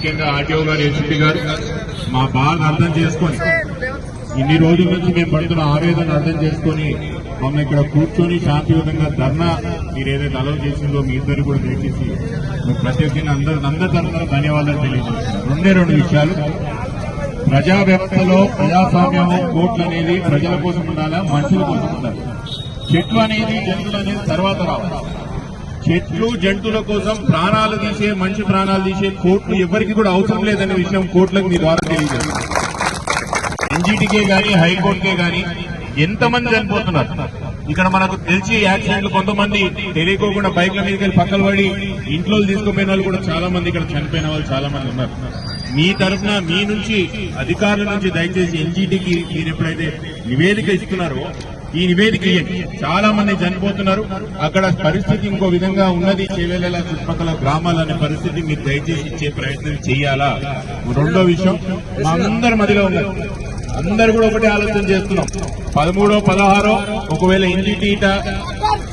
ముఖ్యంగా ఆర్టీఓ గారు ఏసీపీ గారు మా బాధ అర్థం చేసుకొని ఇన్ని రోజుల నుంచి మేము పడుతున్న ఆవేదన అర్థం చేసుకొని మమ్మల్ని ఇక్కడ కూర్చొని శాంతియుతంగా ధర్నా మీరు ఏదైతే అలవ్ చేసిందో మీ ఇద్దరు కూడా దయచేసి ప్రతి ఒక్కరిని అందరూ అందరి తరఫున ధన్యవాదాలు తెలియజేస్తున్నాను రెండే రెండు విషయాలు. ప్రజా వ్యవస్థలో ప్రజాస్వామ్యం కోట్లు అనేది ప్రజల కోసం ఉండాలా మనుషుల కోసం ఉండాలి? చెట్లు అనేది జంతువులు అనేది తర్వాత రావాలి. చెట్లు జంతువుల కోసం ప్రాణాలు తీసే మంచి ప్రాణాలు తీసే కోర్టు ఎవరికి కూడా అవసరం లేదనే విషయం కోర్టులకు మీ ద్వారా తెలియజేస్తుంది ఎన్జీటీకే కానీ హైకోర్టుకే కానీ ఎంతమంది చనిపోతున్నారు? ఇక్కడ మనకు తెలిసి యాక్సిడెంట్లు కొంతమంది తెలియకోకుండా బైక్ల మీదకి వెళ్ళి పక్కన పడి ఇంట్లో తీసుకుపోయిన వాళ్ళు కూడా చాలా మంది ఇక్కడ చనిపోయిన వాళ్ళు చాలా మంది ఉన్నారు. మీ తరఫున మీ నుంచి అధికారుల నుంచి దయచేసి ఎన్జీటీకి మీరు ఎప్పుడైతే నివేదిక ఇస్తున్నారో ఈ నివేదిక చాలా మంది చనిపోతున్నారు. అక్కడ పరిస్థితి ఇంకో విధంగా ఉన్నది. చేవేళ్ళ చుట్టుపక్కల గ్రామాలనే పరిస్థితి మీరు దయచేసి ఇచ్చే ప్రయత్నం చేయాలా? రెండో విషయం మా అందరి మదిలో ఉన్నారు అందరు కూడా ఒకటే ఆలోచన చేస్తున్నాం. పదమూడో పదహారో ఒకవేళ ఎన్జిటీట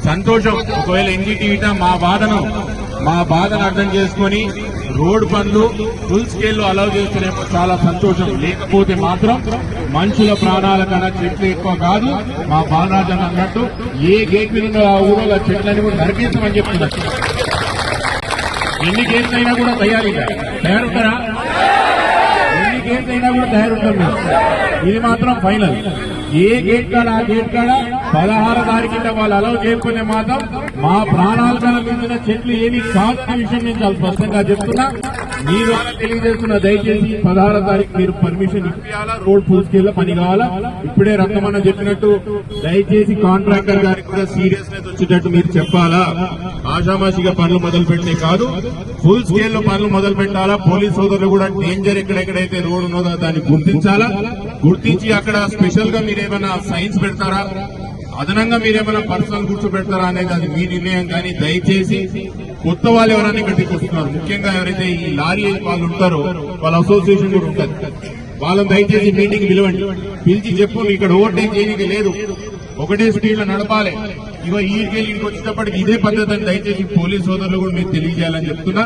సంతోషం ఒకవేళ ఎన్జిటీట మా బాధను మా బాధను అర్థం చేసుకొని రోడ్ పనులు ఫుల్ స్కేల్లో అలౌ చేస్తేనేమో చాలా సంతోషం. లేకపోతే మాత్రం మనుషుల ప్రాణాల కన్నా చెట్లు ఎక్కువ కాదు. మా బాలరాజన్ అన్నట్టు ఏ గేట్ మీద ఆ ఊళ్ళో చెట్లని కూడా నరికేస్తామని చెప్తున్నారు. ఎన్ని గేట్లు అయినా కూడా తయారీ తయారుంటారా? ఎన్ని గేట్లు అయినా కూడా తయారుంటారు ఇది మాత్రం ఫైనల్. ఏ గేట్ కాడ ఆ గేట్ కాడ పదహారు తారీఖు కింద వాళ్ళు అలౌ చేయకపోతే మాత్రం మా ప్రాణాలు కన్నా చెట్లు ఏమి కాదు విషయం నేను చాలా స్పష్టంగా చెప్తున్నా. మీ ద్వారా తెలియజేస్తున్న దయచేసి పదహారో తారీఖు మీరు పర్మిషన్ ఇప్పించాలా రోడ్ ఫుల్ పని కావాలా ఇప్పుడే రత్నమన్న చెప్పినట్టు దయచేసి కాంట్రాక్టర్ గారికి కూడా సీరియస్నెస్ వచ్చేటట్టు మీరు చెప్పాలా? ఆషామాషిగా పనులు మొదలు పెట్టే కాదు ఫుల్ స్కేల్లో పనులు మొదలు పెట్టాలా పోలీస్ సోదరులు కూడా డేంజర్ ఎక్కడెక్కడైతే రోడ్ ఉన్నదో దాన్ని గుర్తించాలా? గుర్తించి అక్కడ స్పెషల్గా మీరేమైనా సైన్స్ పెడతారా? అదనంగా మీరేమైనా పర్సనల్ గుర్తు పెడతారా అనేది అది మీ నిర్ణయం. కానీ దయచేసి కొత్త వాళ్ళు ఎవరైనా ఇక్కడ వస్తున్నారు ముఖ్యంగా ఎవరైతే ఈ లారీ వాళ్ళు ఉంటారో వాళ్ళ అసోసియేషన్ కూడా ఉంటుంది. వాళ్ళని దయచేసి మీటింగ్ పిలవండి. పిలిచి చెప్పు ఇక్కడ ఓవర్టేక్ చేయడానికి లేదు. ఒకటే స్పీడ్లో నడపాలి. ఇగో ఈ ఇంటికి వచ్చేటప్పటికి ఇదే పద్ధతి అని దయచేసి పోలీస్ సోదరులు కూడా మీరు తెలియజేయాలని చెప్తున్నా.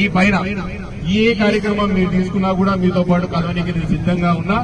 ఈ పైన ఏ కార్యక్రమం మీరు తీసుకున్నా కూడా మీతో పాటు కలవడానికి నేను సిద్ధంగా ఉన్నా.